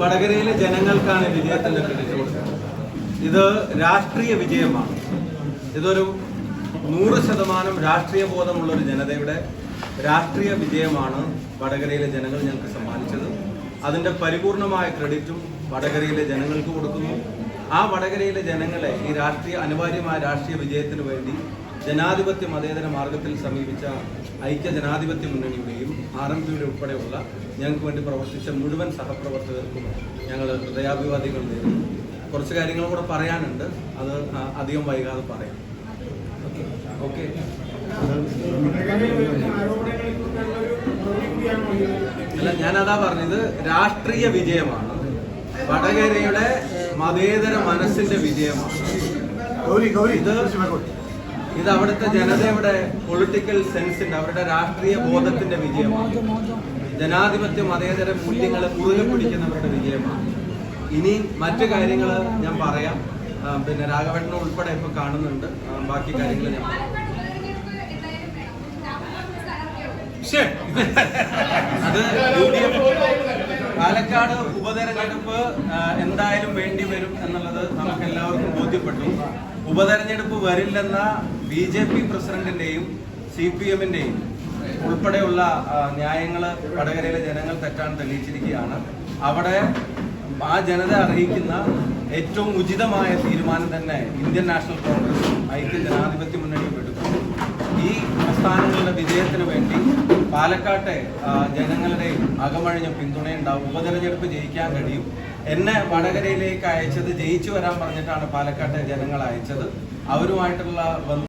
വടകരയിലെ ജനങ്ങൾക്കാണ് വിജയത്തിന്റെ ക്രെഡിറ്റ് കൊടുക്കുന്നത് ഇത് രാഷ്ട്രീയ വിജയമാണ്. ഇതൊരു നൂറ് ശതമാനം രാഷ്ട്രീയ ബോധമുള്ള ഒരു ജനതയുടെ രാഷ്ട്രീയ വിജയമാണ് വടകരയിലെ ജനങ്ങൾ ഞങ്ങൾക്ക് സമ്മാനിച്ചത്. അതിന്റെ പരിപൂർണമായ ക്രെഡിറ്റും വടകരയിലെ ജനങ്ങൾക്ക് കൊടുക്കുന്നു. ആ വടകരയിലെ ജനങ്ങളെ ഈ രാഷ്ട്രീയ അനിവാര്യമായ രാഷ്ട്രീയ വിജയത്തിന് വേണ്ടി ജനാധിപത്യ മതേതര മാർഗത്തിൽ സമീപിച്ച ഐക്യ ജനാധിപത്യ മുന്നണിയുടെയും ആർ എം പിയുടെ ഉൾപ്പെടെയുള്ള ഞങ്ങൾക്ക് വേണ്ടി പ്രവർത്തിച്ച മുഴുവൻ സഹപ്രവർത്തകർക്കും ഞങ്ങൾ ഹൃദയാഭിവാദികൾ നേരുന്നു കുറച്ച് കാര്യങ്ങളും കൂടെ പറയാനുണ്ട്. അത് അധികം വൈകാതെ പറയാം. ഓക്കെ. അല്ല ഞാനതാ പറഞ്ഞത് രാഷ്ട്രീയ വിജയമാണ്. വടകരയുടെ മതേതര മനസ്സിന്റെ വിജയമാണ്. ഗൗരി ഗൗരി. ഇത് ഇത് അവിടുത്തെ ജനതയുടെ പൊളിറ്റിക്കൽ സെൻസിന്റെ അവരുടെ രാഷ്ട്രീയ ബോധത്തിന്റെ വിജയമാണ്. ജനാധിപത്യ മതേതര മൂല്യങ്ങളെ മുറുകെ പിടിക്കുന്നവരുടെ വിജയമാണ്. ഇനി മറ്റു കാര്യങ്ങൾ ഞാൻ പറയാം. പിന്നെ രാഘവേട്ടനെ ഉൾപ്പെടെ ഇപ്പൊ കാണുന്നുണ്ട്. ബാക്കി കാര്യങ്ങൾ ഞാൻ. അത് യു ഡി എഫ് പാലക്കാട് ഉപതെരഞ്ഞെടുപ്പ് എന്തായാലും വേണ്ടി വരും എന്നുള്ളത് നമുക്ക് എല്ലാവർക്കും ബോധ്യപ്പെട്ടു. ഉപതെരഞ്ഞെടുപ്പ് വരില്ലെന്ന ബി ജെ പി പ്രസിഡന്റിന്റെയും സി പി എമ്മിന്റെയും ഉൾപ്പെടെയുള്ള ന്യായങ്ങൾ വടകരയിലെ ജനങ്ങൾ തെറ്റാണ് തെളിയിച്ചിരിക്കുകയാണ്. അവിടെ ആ ജനത അറിയിക്കുന്ന ഏറ്റവും ഉചിതമായ തീരുമാനം തന്നെ ഇന്ത്യൻ നാഷണൽ കോൺഗ്രസും ഐക്യ ജനാധിപത്യ മുന്നണിയും എടുക്കും. ഈ പ്രസ്ഥാനങ്ങളുടെ വിജയത്തിന് വേണ്ടി പാലക്കാട്ടെ ജനങ്ങളുടെ അകമഴിഞ്ഞ പിന്തുണയുണ്ടാവും. ഉപതെരഞ്ഞെടുപ്പ് ജയിക്കാൻ കഴിയും. എന്നെ വടകരയിലേക്ക് അയച്ചത് ജയിച്ചു വരാൻ പറഞ്ഞിട്ടാണ് പാലക്കാട്ടെ ജനങ്ങൾ അയച്ചത്. അവരുമായിട്ടുള്ള